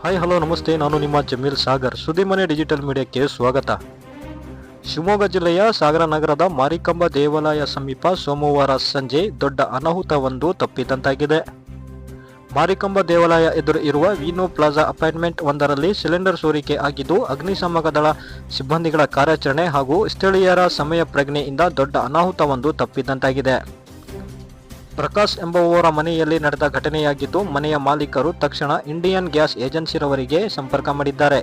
Hi hello ನಮಸ್ತೆ. ನಾನು ನಿಮ್ಮ ಜಮೀಲ್ ಸಾಗರ್. ಸುದ್ದಿಮನೆ ಡಿಜಿಟಲ್ ಮೀಡಿಯಾಕ್ಕೆ ಸ್ವಾಗತ. ಶಿವಮೊಗ್ಗ ಜಿಲ್ಲೆಯ ಸಾಗರ ನಗರದ ಮಾರಿಕಂಬ ದೇವಾಲಯ ಸಮೀಪ ಸೋಮವಾರ ಸಂಜೆ ದೊಡ್ಡ ಅನಾಹುತವೊಂದು ತಪ್ಪಿದಂತಾಗಿದೆ. ಮಾರಿಕಂಬ ದೇವಾಲಯ ಎದುರು ಇರುವ ವೀನೋ ಪ್ಲಾಜಾ ಅಪಾರ್ಟ್ಮೆಂಟ್ ಒಂದರಲ್ಲಿ ಸಿಲಿಂಡರ್ ಸೋರಿಕೆ ಆಗಿದ್ದು ಅಗ್ನಿಶಾಮಕ ದಳ ಸಿಬ್ಬಂದಿಗಳ ಕಾರ್ಯಾಚರಣೆ ಹಾಗೂ ಸ್ಥಳೀಯರ ಸಮಯ ಪ್ರಜ್ಞೆಯಿಂದ ದೊಡ್ಡ ಅನಾಹುತವೊಂದು ತಪ್ಪಿದಂತಾಗಿದೆ. ಪ್ರಕಾಶ್ ಎಂಬುವವರ ಮನೆಯಲ್ಲಿ ನಡೆದ ಘಟನೆಯಾಗಿದ್ದು, ಮನೆಯ ಮಾಲೀಕರು ತಕ್ಷಣ ಇಂಡಿಯನ್ ಗ್ಯಾಸ್ ಏಜೆನ್ಸಿರವರಿಗೆ ಸಂಪರ್ಕ ಮಾಡಿದ್ದಾರೆ.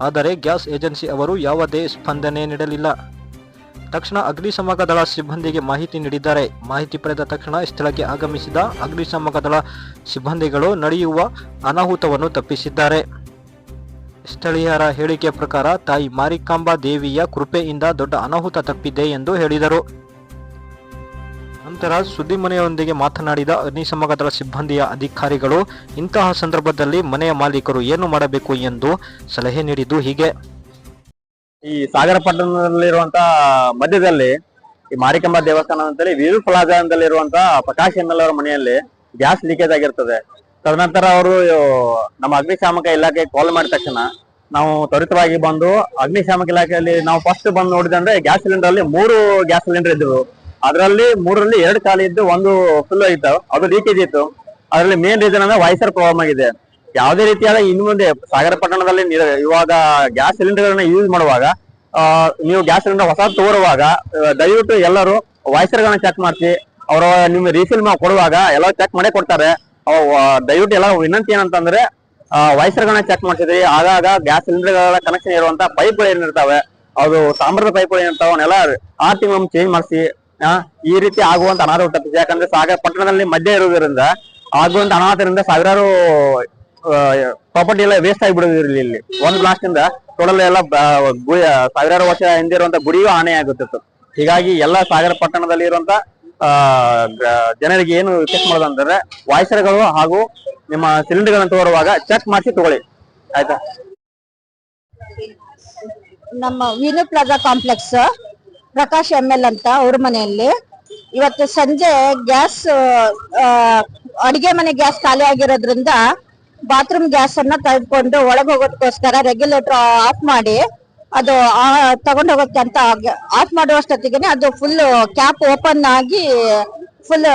ಆದರೆ ಗ್ಯಾಸ್ ಏಜೆನ್ಸಿ ಅವರು ಯಾವುದೇ ಸ್ಪಂದನೆ ನೀಡಲಿಲ್ಲ. ತಕ್ಷಣ ಅಗ್ನಿಶಾಮಕ ದಳ ಸಿಬ್ಬಂದಿಗೆ ಮಾಹಿತಿ ನೀಡಿದ್ದಾರೆ. ಮಾಹಿತಿ ಪಡೆದ ತಕ್ಷಣ ಸ್ಥಳಕ್ಕೆ ಆಗಮಿಸಿದ ಅಗ್ನಿಶಾಮಕ ದಳ ಸಿಬ್ಬಂದಿಗಳು ನಡೆಯುವ ಅನಾಹುತವನ್ನು ತಪ್ಪಿಸಿದ್ದಾರೆ. ಸ್ಥಳೀಯರ ಹೇಳಿಕೆ ಪ್ರಕಾರ, ತಾಯಿ ಮಾರಿಕಾಂಬಾ ದೇವಿಯ ಕೃಪೆಯಿಂದ ದೊಡ್ಡ ಅನಾಹುತ ತಪ್ಪಿದೆ ಎಂದು ಹೇಳಿದರು. ನಂತರ ಸುದ್ದಿಮನೆಯೊಂದಿಗೆ ಮಾತನಾಡಿದ ಅಗ್ನಿಶಾಮಕ ದಳ ಸಿಬ್ಬಂದಿಯ ಅಧಿಕಾರಿಗಳು, ಇಂತಹ ಸಂದರ್ಭದಲ್ಲಿ ಮನೆಯ ಮಾಲೀಕರು ಏನು ಮಾಡಬೇಕು ಎಂದು ಸಲಹೆ ನೀಡಿದ್ದು ಹೀಗೆ. ಈ ಸಾಗರ ಪಟ್ಟಣದಲ್ಲಿರುವಂತಹ ಮಧ್ಯದಲ್ಲಿ, ಈ ಮಾರಿಕಂಬ ದೇವಸ್ಥಾನ ಅಂತೇಳಿ ವಿರು ಪ್ಲಾಜಾದಲ್ಲಿ ಇರುವಂತಹ ಪ್ರಕಾಶ್ ಎಂ ಅವರ ಮನೆಯಲ್ಲಿ ಗ್ಯಾಸ್ ಲೀಕೇಜ್ ಆಗಿರ್ತದೆ. ತದನಂತರ ಅವರು ನಮ್ಮ ಅಗ್ನಿಶಾಮಕ ಇಲಾಖೆ ಕಾಲ್ ಮಾಡಿದ ತಕ್ಷಣ ನಾವು ತ್ವರಿತವಾಗಿ ಬಂದು ಅಗ್ನಿಶಾಮಕ ಇಲಾಖೆಯಲ್ಲಿ ನಾವು ಫಸ್ಟ್ ಬಂದು ನೋಡಿದ್ರೆ ಗ್ಯಾಸ್ ಸಿಲಿಂಡರ್ ಅಲ್ಲಿ ಮೂರು ಗ್ಯಾಸ್ ಸಿಲಿಂಡರ್ ಇದ್ದವು ಅದರಲ್ಲಿ ಮೂರರಲ್ಲಿ ಎರಡು ಖಾಲಿ ಇದ್ದು ಒಂದು ಫುಲ್ ಆಗಿತ್ತು ಅದು ಲೀಕೇಜ್ ಇತ್ತು. ಅದರಲ್ಲಿ ಮೇನ್ ರೀಸನ್ ಅಂದ್ರೆ ವೈಸರ್ ಪ್ರಾಬ್ಲಮ್ ಆಗಿದೆ. ಯಾವುದೇ ರೀತಿಯಾದ ಇನ್ನು ಮುಂದೆ ಸಾಗರ ಪಟ್ಟಣದಲ್ಲಿ ನಿರ- ಇವಾಗ ಗ್ಯಾಸ್ ಸಿಲಿಂಡರ್ಗಳನ್ನ ಯೂಸ್ ಮಾಡುವಾಗ ನೀವು ಗ್ಯಾಸ್ ಸಿಲಿಂಡರ್ ಹೊಸ ತೋರುವಾಗ ದಯವಿಟ್ಟು ಎಲ್ಲರೂ ವಾಯ್ಸರ್ಗಳನ್ನ ಗಳನ್ನ ಚೆಕ್ ಮಾಡಿಸಿ, ಅವರು ನಿಮ್ಗೆ ರೀಫಿಲ್ ಕೊಡುವಾಗ ಎಲ್ಲ ಚೆಕ್ ಮಾಡೇ ಕೊಡ್ತಾರೆ. ದಯವಿಟ್ಟು ಎಲ್ಲ ವಿನಂತಿ ಏನಂತಂದ್ರೆ ವೈಸರ್ ಗಳನ್ನ ಚೆಕ್ ಮಾಡಿಸಿದ್ರಿ. ಆಗಾಗ ಗ್ಯಾಸ್ ಸಿಲಿಂಡರ್ಗಳ ಕನೆಕ್ಷನ್ ಇರುವಂತ ಪೈಪ್ಗಳು ಏನಿರ್ತಾವೆ, ಅದು ತಾಮ್ರದ ಪೈಪ್ಗಳು ಏನಿರ್ತಾವ, ಅವನ್ನೆಲ್ಲ ಆರ್ ತಿಂಗಳು ಚೇಂಜ್ ಮಾಡಿಸಿ ಈ ರೀತಿ ಆಗುವಂತ ಅನಾಹುತ ಯಾಕಂದ್ರೆ ಸಾಗರ ಪಟ್ಟಣದಲ್ಲಿ ಮಧ್ಯ ಇರುವುದರಿಂದ ಆಗುವಂತ ಅನಾಹುತರಿಂದ ಸಾವಿರಾರು ಪ್ರಾಪರ್ಟಿ ಎಲ್ಲ ವೇಸ್ಟ್ ಆಗಿಬಿಡೋದು ಇಲ್ಲಿ. ಒಂದ್ ಬ್ಲಾಸ್ಟ್ ಇಂದ ಟೋಟಲ್ ಎಲ್ಲ ಸಾವಿರಾರು ವರ್ಷ ಹಿಂದೆ ಇರುವಂತ ಗುಡಿಯೂ ಹಾನಿ ಆಗುತ್ತಿತ್ತು ಹೀಗಾಗಿ ಎಲ್ಲ ಸಾಗರ ಪಟ್ಟಣದಲ್ಲಿ ಇರುವಂತ ಜನರಿಗೆ ಏನು ರಿಕ್ವೆಸ್ಟ್ ಮಾಡೋದು ವಾಯ್ಸರ್ಗಳು ಹಾಗೂ ನಿಮ್ಮ ಸಿಲಿಂಡರ್ ಗಳನ್ನ ತಗೋರುವಾಗ ಚೆಕ್ ಮಾಡಿಸಿ ತಗೊಳ್ಳಿ. ಆಯ್ತಾ? ನಮ್ಮ Vinu plaza complex. Prakash M L ಅಂತ ಅವ್ರ ಮನೆಯಲ್ಲಿ. ಇವತ್ತು ಸಂಜೆ ಗ್ಯಾಸ್ ಅಡಿಗೆ ಮನೆ ಗ್ಯಾಸ್ ಖಾಲಿ ಆಗಿರೋದ್ರಿಂದ ಬಾತ್ರೂಮ್ ಗ್ಯಾಸ್ ಅನ್ನ ತೆಗೆದುಕೊಂಡು ಒಳಗೆ ಹೋಗೋದಕ್ಕೋಸ್ಕರ ರೆಗ್ಯುಲೇಟರ್ ಆಫ್ ಮಾಡಿ ಅದು ತಗೊಂಡು ಹೋಗೋಕೆ ಅಂತ ಆಫ್ ಮಾಡುವಷ್ಟೊತ್ತಿಗೆ ಅದು ಫುಲ್ ಕ್ಯಾಪ್ ಓಪನ್ ಆಗಿ ಫುಲ್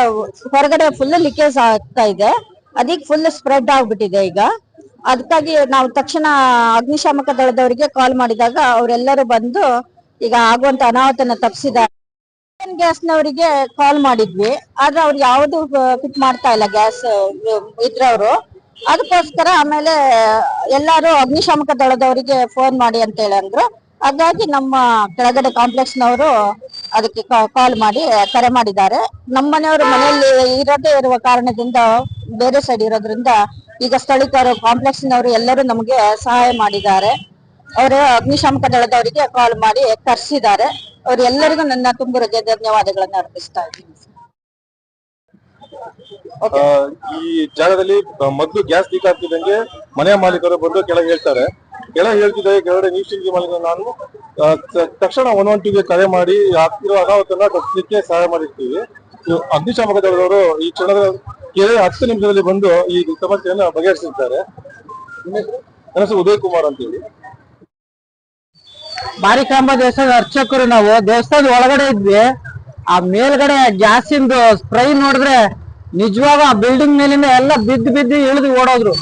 ಹೊರಗಡೆ ಫುಲ್ ಲೀಕೇಜ್ ಆಗ್ತಾ ಇದೆ. ಅದಕ್ಕೆ ಫುಲ್ ಸ್ಪ್ರೆಡ್ ಆಗ್ಬಿಟ್ಟಿದೆ ಈಗ. ಅದಕ್ಕಾಗಿ ನಾವು ತಕ್ಷಣ ಅಗ್ನಿಶಾಮಕ ದಳದವರಿಗೆ ಕಾಲ್ ಮಾಡಿದಾಗ ಅವರೆಲ್ಲರೂ ಬಂದು ಈಗ ಆಗುವಂತ ಅನಾಹುತನ ತಪ್ಸಿದ ಗ್ಯಾಸ್ ನವರಿಗೆ ಕಾಲ್ ಮಾಡಿದ್ವಿ. ಆದ್ರೆ ಅವ್ರು ಯಾವುದು ಫಿಟ್ ಮಾಡ್ತಾ ಇಲ್ಲ ಗ್ಯಾಸ್ ಇದ್ರವ್ರು. ಅದಕ್ಕೋಸ್ಕರ ಆಮೇಲೆ ಎಲ್ಲಾರು ಅಗ್ನಿಶಾಮಕ ದಳದವರಿಗೆ ಫೋನ್ ಮಾಡಿ ಅಂತ ಹೇಳಿ ಅಂದ್ರು. ಹಾಗಾಗಿ ನಮ್ಮ ಕೆಳಗಡೆ ಕಾಂಪ್ಲೆಕ್ಸ್ ನವರು ಅದಕ್ಕೆ ಕಾಲ್ ಮಾಡಿ, ಕರೆ ಮಾಡಿದ್ದಾರೆ. ನಮ್ಮ ಮನೆಯವರು ಮನೆಯಲ್ಲಿ ಇರದೇ ಇರುವ ಕಾರಣದಿಂದ, ಬೇರೆ ಸೈಡ್ ಇರೋದ್ರಿಂದ ಈಗ ಸ್ಥಳೀಕರು ಕಾಂಪ್ಲೆಕ್ಸ್ ನವರು ಎಲ್ಲರೂ ನಮಗೆ ಸಹಾಯ ಮಾಡಿದ್ದಾರೆ. ಅವರು ಅಗ್ನಿಶಾಮಕ ದಳದವರಿಗೆ ಕಾಲ್ ಮಾಡಿ ತರ್ಸಿದ್ದಾರೆ ಅವರೆಲ್ಲರಿಗೂ ನನ್ನ ತುಂಬ ಹೃದಯ ಧನ್ಯವಾದಗಳನ್ನ ಅರ್ಪಿಸ್ತಾ ಇದ್ದೀನಿ. ಈ ಜಾಗದಲ್ಲಿ ಮೊದಲು ಗ್ಯಾಸ್ ಲೀಕ್ ಆಗ್ತಿದ್ದಂಗೆ ಮನೆ ಮಾಲೀಕರು ಬಂದು ಕೆಳಗೆ ಹೇಳ್ತಾರೆ. ಕೆಳಗೆ ಹೇಳ್ತಿದ್ದಾರೆ ಕೆಳಗಡೆ ನೀರು ಸಿಂಗಿ ಮಾಲೀಕರು ನಾನು ತಕ್ಷಣ ಒನ್ ಒನ್ ಟೂಗೆ ಕರೆ ಮಾಡಿ ಆಗ್ತಿರೋ ಅನಾಹುತನ ತಪ್ಪಿಸಲಿಕ್ಕೆ ಸಹಾಯ ಮಾಡಿರ್ತೀವಿ. ಅಗ್ನಿಶಾಮಕ ದಳದವರು ಈ ಕ್ಷಣದ ಕೆರೆ ಹತ್ತು ನಿಮಿಷದಲ್ಲಿ ಬಂದು ಈ ಸಮಸ್ಯೆಯನ್ನ ಹೆಸರು? ನನ್ನ ಹೆಸರು ಉದಯ್ ಕುಮಾರ್ ಅಂತೇಳಿ. ಮಾರಿಕಾಂಬ ದೇವಸ್ಥಾನದ ಅರ್ಚಕರು ನಾವು, ದೇವಸ್ಥಾನದ ಒಳಗಡೆ ಇದ್ವಿ. ಆ ಮೇಲ್ಗಡೆ ಗ್ಯಾಸಿಂದು ಸ್ಪ್ರೈ ನೋಡಿದ್ರೆ ನಿಜವಾಗ ಆ ಬಿಲ್ಡಿಂಗ್ ಮೇಲಿಂದ ಎಲ್ಲ ಬಿದ್ದು ಬಿದ್ದು ಇಳಿದು ಓಡೋದ್ರು.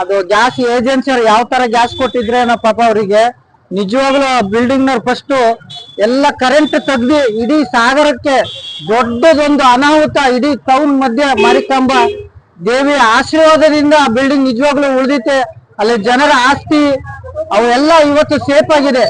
ಅದು ಗ್ಯಾಸ್ ಏಜೆನ್ಸಿ ಅವ್ರು ಯಾವ ತರ ಗ್ಯಾಸ್ ಕೊಟ್ಟಿದ್ರೆ ನಾ ಪಾಪ ಅವರಿಗೆ. ನಿಜವಾಗ್ಲೂ ಬಿಲ್ಡಿಂಗ್ ನವ್ರು ಫಸ್ಟ್ ಎಲ್ಲ ಕರೆಂಟ್ ತೆಗ್ದು ಇಡೀ ಸಾಗರಕ್ಕೆ ದೊಡ್ಡದೊಂದು ಅನಾಹುತ ಇಡೀ ಟೌನ್ ಮಧ್ಯೆ ಮಾರಿಕಾಂಬ ದೇವಿಯ ಆಶೀರ್ವಾದದಿಂದ ಆ ಬಿಲ್ಡಿಂಗ್ ನಿಜವಾಗ್ಲೂ ಉಳಿದಿತ್ತೆ. ಅಲ್ಲಿ ಜನರ ಆಸ್ತಿ ಅವೆಲ್ಲ ಇವತ್ತು ಸೇಫ್ ಆಗಿದೆ.